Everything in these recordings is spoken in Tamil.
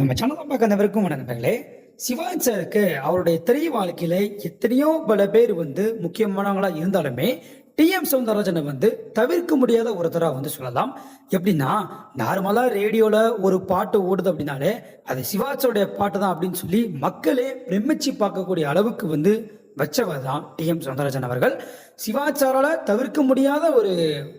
நம்ம சேனலை பார்க்க அனைவருக்கும் நண்பர்களே. சிவாஜி சாருக்கு அவருடைய திரை வாழ்க்கையில எத்தனையோ பல பேர் வந்து முக்கியமானவங்களா இருந்தாலுமே டிஎம் சவுந்தரராஜனை வந்து தவிர்க்க முடியாத ஒருத்தராக வந்து சொல்லலாம். எப்படின்னா நார்மலாக ரேடியோவில் ஒரு பாட்டு ஓடுது அப்படின்னாலே அது சிவாஜியோடைய பாட்டு தான் அப்படின்னு சொல்லி மக்களே பிரமிச்சு பார்க்கக்கூடிய அளவுக்கு வந்து வச்சவர் தான் டிஎம் சௌந்தரராஜன் அவர்கள். சிவாச்சாரால தவிர்க்க முடியாத ஒரு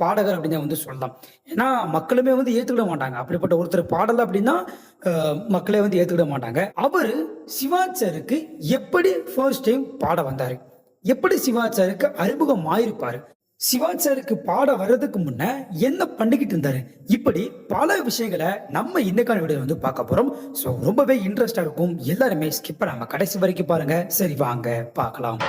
பாடகர் அப்படின்னு வந்து சொல்லலாம். ஏன்னா மக்களுமே வந்து ஏற்றுக்கிட மாட்டாங்க. அப்படிப்பட்ட ஒருத்தர் பாடல் அப்படின்னா மக்களே வந்து ஏற்றுக்கிட மாட்டாங்க. அவர் சிவாச்சாருக்கு எப்படி ஃபர்ஸ்ட் டைம் பாட வந்தார்? எப்படி சிவாச்சாருக்கு அறிமுகம் ஆயிருப்பார் சிவாச்சாருக்கு பாட வர்றதுக்கு முன்ன என்ன பண்ணிக்கிட்டு இருந்தாரு? இப்படி பல விஷயங்களை நம்ம இந்த கால வீடியோ வந்து பார்க்க போறோம். ஸோ ரொம்பவே இன்ட்ரெஸ்டா இருக்கும். எல்லாருமே ஸ்கிப் பண்ணாம கடைசி வரைக்கும் பாருங்க. சரி வாங்க பார்க்கலாம்.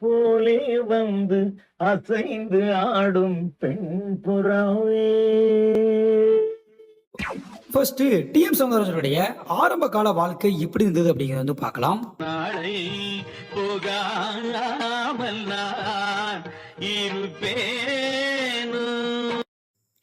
போலே வந்து அசைந்து ஆடும் பெண் புறாவே. ஃபர்ஸ்ட் டிஎம் சௌந்தரராஜனுடைய ஆரம்ப கால வாழ்க்கை எப்படி இருந்தது அப்படிங்கறத வந்து பார்க்கலாம். நாளை போகாமல் நான் இருப்பேனோ.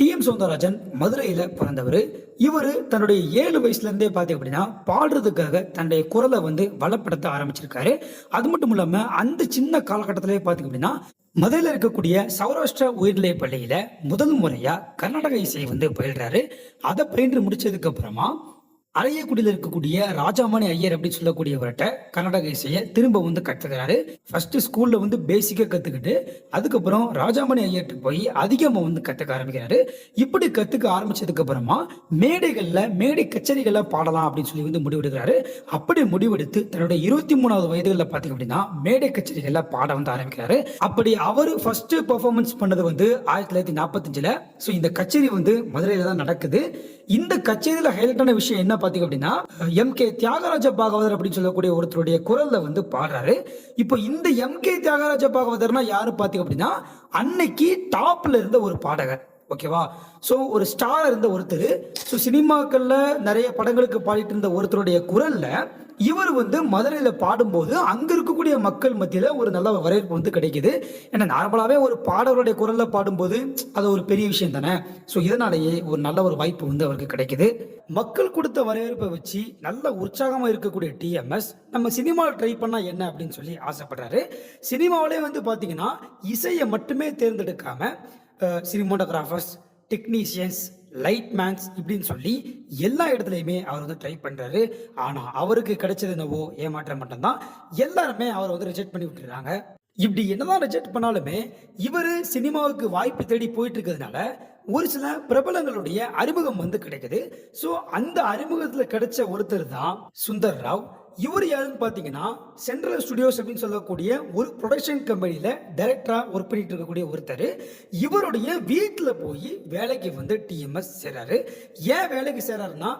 டிஎம் சௌந்தரராஜன் மதுரையில பிறந்தவர். இவர் தன்னுடைய ஏழு வயசுல இருந்தே பார்த்தீங்க அப்படின்னா பாடுறதுக்காக தன்னுடைய குரலை வந்து வளப்படுத்த ஆரம்பிச்சிருக்காரு. அது மட்டும் இல்லாம அந்த சின்ன காலகட்டத்திலே பார்த்தீங்க அப்படின்னா மதுரையில் இருக்கக்கூடிய சௌராஷ்டிரா உயர்நிலை பள்ளியில் முதல் முறையாக கர்நாடக இசையை வந்து பயில்றாரு. அதை பயின்று முடிச்சதுக்கு அப்புறமா அரையக்குடியில் இருக்கக்கூடிய ராஜாமணி ஐயர் அப்படின்னு சொல்லக்கூடியவர்கிட்ட கர்நாடக இசையை திரும்ப வந்து கற்றுக்கிறாரு ஃபர்ஸ்ட் ஸ்கூல்ல வந்து பேசிக்கா கத்துக்கிட்டு அதுக்கப்புறம் ராஜாமணி ஐயர்கிட்ட போய் அதிகமாக வந்து கத்துக்க ஆரம்பிக்கிறாரு. இப்படி கத்துக்க ஆரம்பிச்சதுக்கு அப்புறமா மேடைகள்ல மேடை கச்சேரிகள்ல பாடலாம் அப்படின்னு சொல்லி வந்து முடிவெடுக்கிறாரு. அப்படி முடிவெடுத்து தன்னுடைய இருபத்தி மூணாவது வயதுகளில் பார்த்தீங்க அப்படின்னா மேடை கச்சேரிகளில் பாட வந்து ஆரம்பிக்கிறாரு. அப்படி அவர் ஃபர்ஸ்ட் பெர்ஃபார்மன்ஸ் பண்ணது வந்து ஆயிரத்தி தொள்ளாயிரத்தி நாற்பத்தஞ்சில் ஸோ இந்த கச்சேரி வந்து மதுரையில் தான் நடக்குது. இந்த கச்சேரியில் ஹைலைட்டான விஷயம் என்ன பார்த்தீங்க அப்படின்னா எம் கே தியாகராஜ பாகவதர் அப்படின்னு சொல்லக்கூடிய ஒருத்தருடைய குரல்ல வந்து பாடுறாரு. இப்போ இந்த எம் கே தியாகராஜ பாகவதர்னா யாரு பார்த்தீங்க அப்படின்னா அன்னைக்கு டாப்ல இருந்த ஒரு பாடகர். ஓகேவா? ஸோ ஒரு ஸ்டார் இருந்த ஒருத்தர். ஸோ சினிமாக்கள்ல நிறைய படங்களுக்கு பாடிட்டு இருந்த ஒருத்தருடைய குரல்ல இவர் வந்து மதுரையில் பாடும்போது அங்கே இருக்கக்கூடிய மக்கள் மத்தியில் ஒரு நல்ல வரவேற்பு வந்து கிடைக்குது. ஏன்னா நார்மலாகவே ஒரு பாடவருடைய குரலில் பாடும்போது அது ஒரு பெரிய விஷயம் தானே. ஸோ இதனாலேயே ஒரு நல்ல ஒரு வாய்ப்பு வந்து அவருக்கு கிடைக்குது. மக்கள் கொடுத்த வரவேற்பை வச்சு நல்ல உற்சாகமாக இருக்கக்கூடிய டிஎம்எஸ் நம்ம சினிமாவில் ட்ரை பண்ணால் என்ன அப்படின்னு சொல்லி ஆசைப்படுறாரு. சினிமாவிலே வந்து பார்த்தீங்கன்னா இசையை மட்டுமே தேர்ந்தெடுக்காமல் சினிமோட்டோகிராஃபர்ஸ் டெக்னீஷியன்ஸ் லைட் மேன்ஸ் இப்படின்னு சொல்லி எல்லா இடத்துலையுமே அவர் வந்து ட்ரை பண்ணுறாரு ஆனால் அவருக்கு கிடைச்சது என்னவோ ஏமாற்றம் மட்டும்தான். எல்லாருமே அவரை வந்து ரிஜெக்ட் பண்ணி விட்டுறாங்க. இப்படி என்னதான் ரிஜெக்ட் பண்ணாலுமே இவர் சினிமாவுக்கு வாய்ப்பு தேடி போயிட்டு இருக்கிறதுனால ஒரு சில பிரபலங்களுடைய அறிமுகம் வந்து கிடைக்குது. ஸோ அந்த அறிமுகத்தில் கிடைச்ச ஒருத்தர் தான் சுந்தர் ராவ். இவர் யாருன்னு பார்த்தீங்கன்னா சென்ட்ரல் ஸ்டுடியோஸ் அப்படின்னு சொல்லக்கூடிய ஒரு ப்ரொடக்ஷன் கம்பெனியில் டைரக்டராக ஒர்க் பண்ணிட்டு இருக்கக்கூடிய ஒருத்தர். இவருடைய வீட்டில் போய் வேலைக்கு வந்து டிஎம்எஸ் சேர்றாரு. ஏன் வேலைக்கு சேர்றாருன்னா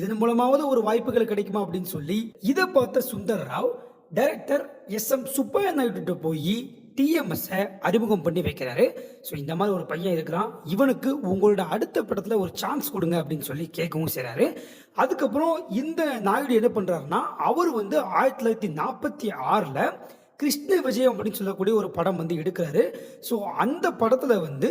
இதன் மூலமாவது ஒரு வாய்ப்புகள் கிடைக்குமா அப்படின்னு சொல்லி இதை பார்த்த Sundar Rao director S M Subbaiah Naidu போய் டிஎம்எஸ்ஸை அறிமுகம் பண்ணி வைக்கிறாரு. ஸோ இந்த மாதிரி ஒரு பையன் இருக்கிறான். இவனுக்கு உங்களோட அடுத்த படத்தில் ஒரு சான்ஸ் கொடுங்க அப்படின்னு சொல்லி கேட்கவும் செய்கிறாரு அதுக்கப்புறம் இந்த நாயுடு என்ன பண்ணுறாருன்னா அவர் வந்து ஆயிரத்தி தொள்ளாயிரத்தி நாற்பத்தி ஆறில் கிருஷ்ண விஜயம் அப்படின்னு சொல்லக்கூடிய ஒரு படம் வந்து எடுக்கிறாரு. ஸோ அந்த படத்தில் வந்து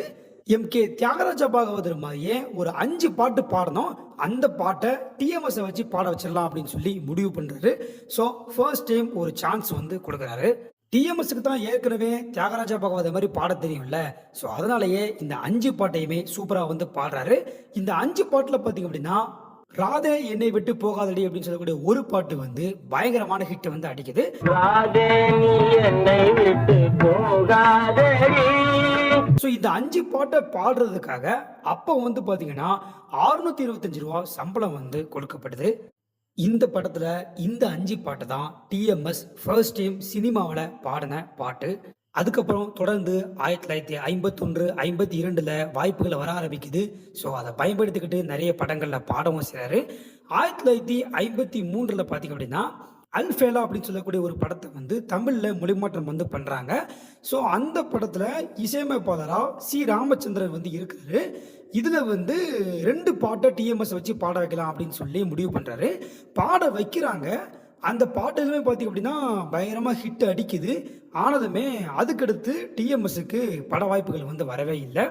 எம் கே தியாகராஜ பாகவதர் மாதிரியே ஒரு அஞ்சு பாட்டு பாடணும். அந்த பாட்டை டிஎம்எஸ் வச்சு பாட வச்சிடலாம் அப்படின்னு சொல்லி முடிவு பண்ணுறாரு ஸோ ஃபர்ஸ்ட் டைம் ஒரு சான்ஸ் வந்து கொடுக்குறாரு. டிஎம்எஸ்க்கு தான் ஏற்கனவே தியாகராஜ பாகவதர் மாதிரி பாட தெரியும்ல. ஸோ அதனாலேயே இந்த அஞ்சு பாட்டையுமே சூப்பராக வந்து பாடுறாரு. இந்த அஞ்சு பாட்டில் பார்த்தீங்க அப்படின்னா ராதே என்னை விட்டு போகாதடி அப்படின்னு சொல்லக்கூடிய ஒரு பாட்டு வந்து பயங்கரமான ஹிட் வந்து அடிக்குது. ராதே நீ என்னை விட்டு போகாதடி. ஸோ இந்த அஞ்சு பாட்டை பாடுறதுக்காக அப்போ வந்து பார்த்தீங்கன்னா அறுநூத்தி இருபத்தஞ்சு ரூபா சம்பளம் வந்து கொடுக்கப்படுது. இந்த படத்தில் இந்த அஞ்சு பாட்டு தான் டிஎம்எஸ் ஃபர்ஸ்ட் டைம் சினிமாவில் பாடின பாட்டு. அதுக்கப்புறம் தொடர்ந்து ஆயிரத்தி தொள்ளாயிரத்தி ஐம்பத்தொன்று ஐம்பத்தி இரண்டில் வாய்ப்புகள் வர ஆரம்பிக்குது. ஸோ அதை பயன்படுத்திக்கிட்டு நிறைய படங்களில் பாடவும் செய்கிறாரு ஆயிரத்தி தொள்ளாயிரத்தி ஐம்பத்தி மூன்றில் பார்த்தீங்க அப்படின்னா அன்ஃபேலா அப்படின்னு சொல்லக்கூடிய ஒரு படத்தை வந்து தமிழில் மொழிமாற்றம் வந்து பண்ணுறாங்க ஸோ அந்த படத்தில் இசையமைப்பாளராக சி. ராமச்சந்திரன் வந்து இருக்கிறாரு. இதில் வந்து ரெண்டு பாட்டை டிஎம்எஸ் வச்சு பாட வைக்கலாம் அப்படின்னு சொல்லி முடிவு பண்ணுறாரு பாட வைக்கிறாங்க. அந்த பாட்டுலுமே பார்த்தீங்க அப்படின்னா பயங்கரமாக ஹிட் அடிக்குது. ஆனதுமே அதுக்கடுத்து டிஎம்எஸ்க்கு பட வாய்ப்புகள் வந்து வரவே இல்லை.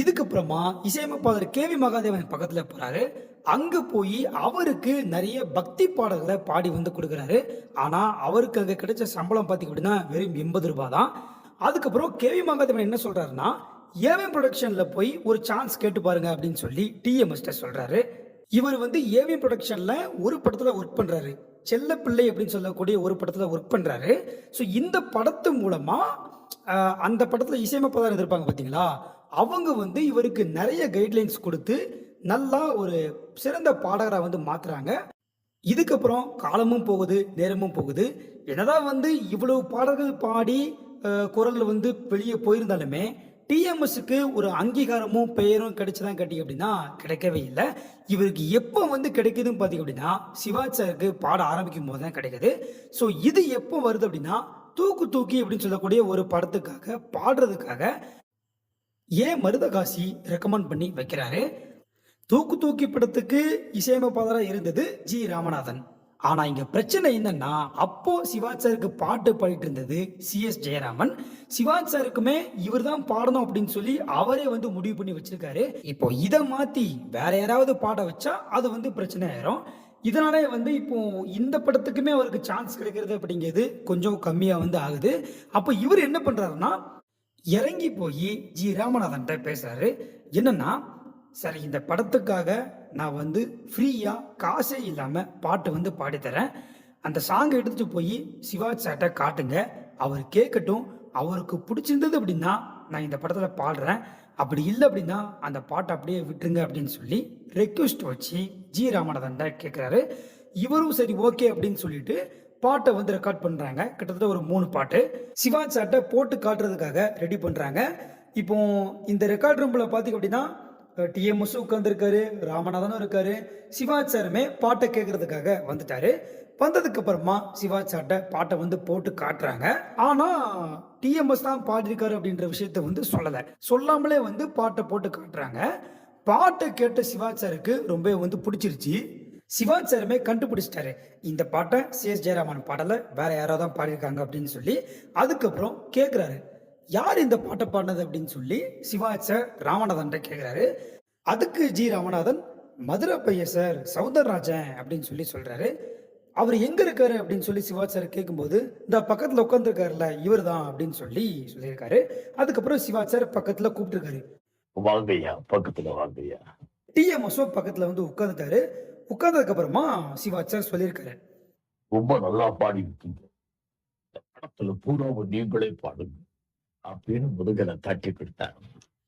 இதுக்கப்புறமா இசையமைப்பாளர் கேவி மகாதேவன் பக்கத்தில் போகிறாரு அங்கே போய் அவருக்கு நிறைய பக்தி பாடல்களை பாடி வந்து கொடுக்குறாரு. ஆனால் அவருக்கு அங்கே கிடைச்ச சம்பளம் பார்த்தீங்க அப்படின்னா வெறும் எண்பது ரூபாய் தான் அதுக்கப்புறம் கேவி மங்காதவன் என்ன சொல்கிறாருன்னா ஏவிஎம் ப்ரொடக்ஷன்ல போய் ஒரு சான்ஸ் கேட்டு பாருங்க அப்படின்னு சொல்லி டிஎம்எஸ்ட சொல்கிறாரு இவர் வந்து ஏவிஎம் ப்ரொடக்ஷனில் ஒரு படத்தில் ஒர்க் பண்ணுறாரு செல்ல பிள்ளை அப்படின்னு சொல்லக்கூடிய ஒரு படத்தில் ஒர்க் பண்ணுறாரு ஸோ இந்த படத்து மூலமாக அந்த படத்தில் இசையமைப்பதாக இருந்திருப்பாங்க பார்த்தீங்களா அவங்க வந்து இவருக்கு நிறைய கைட்லைன்ஸ் கொடுத்து நல்லா ஒரு சிறந்த பாடகராக வந்து மாற்றுறாங்க இதுக்கப்புறம் காலமும் போகுது நேரமும் போகுது. என்னதான் வந்து இவ்வளவு பாடல்கள் பாடி குரல் வந்து வெளியே போயிருந்தாலுமே டிஎம்எஸ்க்கு ஒரு அங்கீகாரமும் பெயரும் கிடைச்சதான் கட்டி அப்படின்னா கிடைக்கவே இல்லை. இவருக்கு எப்போ வந்து கிடைக்குதுன்னு பார்த்தீங்க அப்படின்னா சிவாச்சாருக்கு பாட ஆரம்பிக்கும் போது தான் கிடைக்குது. ஸோ இது எப்போ வருது அப்படின்னா தூக்கு தூக்கி அப்படின்னு சொல்லக்கூடிய ஒரு படத்துக்காக பாடுறதுக்காக ஏன் மருதகாசி ரெக்கமெண்ட் பண்ணி வைக்கிறாரு. தூக்கு தூக்கி படத்துக்கு இசையமைப்பாளராக இருந்தது ஜி ராமநாதன். ஆனா இங்க பிரச்சனை என்னன்னா அப்போ சிவாஜ் சாருக்கு பாட்டு பாடிட்டு இருந்தது சிஎஸ் ஜெயராமன். சிவாஜ் சாருக்குமே இவர் தான் பாடணும் அப்படின்னு சொல்லி அவரே வந்து முடிவு பண்ணி வச்சிருக்காரு. இப்போ இதை மாத்தி வேற யாராவது பாட வச்சா அது வந்து பிரச்சனை ஆயிரும். இதனாலே வந்து இப்போ இந்த படத்துக்குமே அவருக்கு சான்ஸ் கிடைக்கிறது அப்படிங்கிறது கொஞ்சம் கம்மியா வந்து ஆகுது. அப்போ இவர் என்ன பண்றாருன்னா இறங்கி போய் ஜி ராமநாதன்ட்ட பேசுறாரு. என்னன்னா சரி இந்த படத்துக்காக நான் வந்து ஃப்ரீயாக காசே இல்லாமல் பாட்டு வந்து பாடித்தரேன் அந்த சாங்கை எடுத்துட்டு போய் சிவாஜ் சார்ட்ட காட்டுங்க. அவர் கேட்கட்டும் அவருக்கு பிடிச்சிருந்தது அப்படின்னா நான் இந்த படத்தில் பாடுறேன். அப்படி இல்லை அப்படின்னா அந்த பாட்டை அப்படியே விட்டுருங்க அப்படின்னு சொல்லி ரெக்வெஸ்ட் வச்சு ஜி ராமநாதன்ட்ட கேட்குறாரு இவரும் சரி ஓகே அப்படின்னு சொல்லிட்டு பாட்டை வந்து ரெக்கார்ட் பண்ணுறாங்க கிட்டத்தட்ட ஒரு மூணு பாட்டு. சிவாஜ் சார்ட்ட போட்டு காட்டுறதுக்காக ரெடி பண்ணுறாங்க இப்போ இந்த ரெக்கார்ட் ரூமில் பார்த்தீங்க அப்படின்னா டிஎம்எஸ் உட்காந்துருக்காரு ராமநாதனும் இருக்காரு. சிவாஜ் சாருமே பாட்டை கேட்கறதுக்காக வந்துட்டாரு. வந்ததுக்கு அப்புறமா சிவாஜ் சார்ட்ட பாட்டை வந்து போட்டு காட்டுறாங்க. ஆனா டிஎம்எஸ் தான் பாடிருக்காரு அப்படின்ற விஷயத்த வந்து சொல்லலை. சொல்லாமலே வந்து பாட்டை போட்டு காட்டுறாங்க. பாட்டை கேட்ட சிவாஜ் சாருக்கு ரொம்ப வந்து பிடிச்சிருச்சு. சிவாஜ் சாருமே கண்டுபிடிச்சிட்டாரு. இந்த பாட்டை சிஎஸ் ஜெயராமன் பாடலை வேற யாராவது தான் பாடியிருக்காங்க அப்படின்னு சொல்லி. அதுக்கப்புறம் கேட்குறாரு யார் இந்த பாட்டை பாடினது அப்படின்னு சொல்லி சிவாஜ் சார் ராமநாதன் கேட்குறாரு அதுக்கு ஜி ராமநாதன் மதுரை பையன் சார் சௌந்தரராஜன் அப்படின்னு சொல்லி சொல்றாரு. அவர் எங்க இருக்காரு அப்படின்னு சொல்லி சிவாஜ் சார் கேட்கும்போது இந்த பக்கத்துல உட்காந்துருக்காருல இவர் தான் அப்படின்னு சொல்லி சொல்லியிருக்காரு. அதுக்கப்புறம் சிவாஜ் சார் பக்கத்துல கூப்பிட்டுருக்காரு. வாங்கய்யா பக்கத்துல வாங்கய்யா. டிஎம்எஸ்ஓ பக்கத்துல வந்து உட்காந்துட்டாரு உட்கார்ந்ததுக்கு அப்புறமா சிவாஜ் சார் சொல்லியிருக்காரு. ரொம்ப நல்லா பாடி இருக்கீங்க படத்துல பூராவும் நீங்களே பாடுங்க. அப்படின்னு முதுகலை தட்டி கொடுத்தாங்க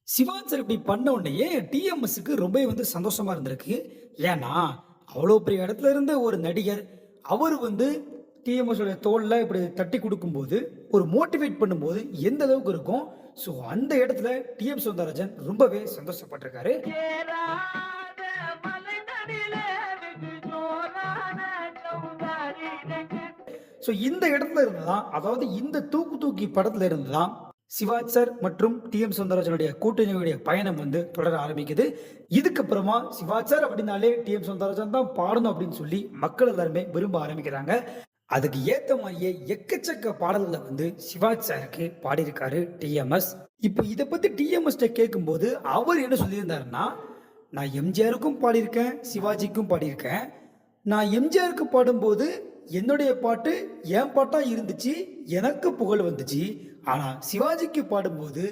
சிவாஜ் சார் இப்படி பண்ண உடனேயே டிஎம்எஸ்க்கு ரொம்பவே வந்து சந்தோஷமா இருந்திருக்கு. ஏன்னா அவ்வளோ பெரிய இடத்துல இருந்த ஒரு நடிகர் அவர் வந்து டிஎம்எஸ் உடைய தோல்ல இப்படி தட்டி கொடுக்கும்போது ஒரு மோட்டிவேட் பண்ணும்போது எந்த அளவுக்கு இருக்கும்? ஸோ அந்த இடத்துல டிஎம் சௌந்தரராஜன் ரொம்பவே சந்தோஷப்பட்டிருக்காரு. ஸோ இந்த இடத்துல இருந்து தான் அதாவது இந்த தூக்கு தூக்கி படத்துல இருந்து தான் சிவாஜ் சார் மற்றும் டி எம் சௌந்தரராஜனுடைய கூட்டணியுடைய பயணம் வந்து தொடர ஆரம்பிக்குது. இதுக்கப்புறமா சிவாஜ் சார் அப்படின்னாலே டி எம் சுந்தரராஜன் தான் பாடணும் அப்படின்னு சொல்லி மக்கள் எல்லாருமே விரும்ப ஆரம்பிக்கிறாங்க. அதுக்கு ஏத்த மாதிரியே எக்கச்சக்க பாடல்களை வந்து சிவாஜ் சாருக்கு பாடியிருக்காரு டிஎம்எஸ் இப்போ இதை பத்தி கேட்கும் கேட்கும்போது அவர் என்ன சொல்லியிருந்தாருன்னா நான் எம்ஜிஆருக்கும் பாடியிருக்கேன் சிவாஜிக்கும் பாடியிருக்கேன். நான் எம்ஜிஆருக்கு பாடும்போது என்னுடைய பாட்டு என் பாட்டா இருந்துச்சு எனக்கு புகழ் வந்துச்சு. ஆனால் சிவாஜிக்கு பாடும்போது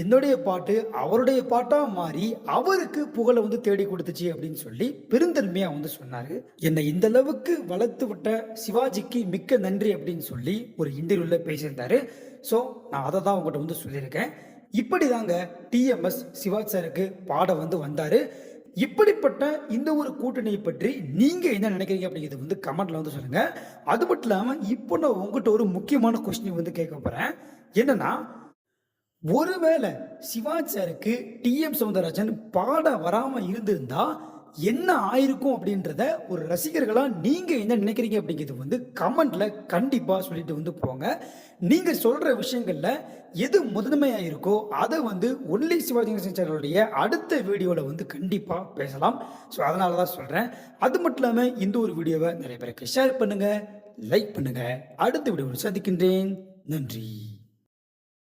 என்னுடைய பாட்டு அவருடைய பாட்டாக மாறி அவருக்கு புகழை வந்து தேடி கொடுத்துச்சு அப்படின்னு சொல்லி பெருந்தன்மையாக வந்து சொன்னார். என்னை இந்த அளவுக்கு வளர்த்து விட்ட சிவாஜிக்கு மிக்க நன்றி அப்படின்னு சொல்லி ஒரு இன்டர்வியூவில் பேசியிருந்தாரு. ஸோ நான் அதை தான் உங்கள்கிட்ட வந்து சொல்லியிருக்கேன். இப்படி தாங்க டிஎம்எஸ் சிவாஜ் சாருக்கு பாட வந்து வந்தார். இப்படிப்பட்ட இந்த ஒரு கூட்டணியை பற்றி நீங்கள் என்ன நினைக்கிறீங்க அப்படிங்கிறது வந்து கமெண்ட்டில் வந்து சொல்லுங்கள் அது மட்டும் இல்லாமல் இப்போ நான் உங்கள்கிட்ட ஒரு முக்கியமான கொஸ்டின் வந்து கேட்க போகிறேன் என்னன்னா ஒருவேளை சிவாச்சாருக்கு டிஎம் சவுந்தரராஜன் பாட வராமல் இருந்திருந்தால் என்ன ஆயிருக்கும் அப்படின்றத ஒரு ரசிகர்களாக நீங்கள் என்ன நினைக்கிறீங்க அப்படிங்கிறது வந்து கமெண்ட்டில் கண்டிப்பாக சொல்லிட்டு வந்து போங்க. நீங்கள் சொல்கிற விஷயங்களில் எது முதன்மையாக இருக்கோ அதை வந்து ஒன்லி சிவாஜி கணேசன் சேனலுடைய அடுத்த வீடியோவில் வந்து கண்டிப்பாக பேசலாம். ஸோ அதனால தான் சொல்கிறேன் அது மட்டும் இல்லாமல் இந்த ஒரு வீடியோவை நிறைய பேருக்கு ஷேர் பண்ணுங்கள் லைக் பண்ணுங்கள் அடுத்த வீடியோவில் சந்திக்கின்றேன். நன்றி.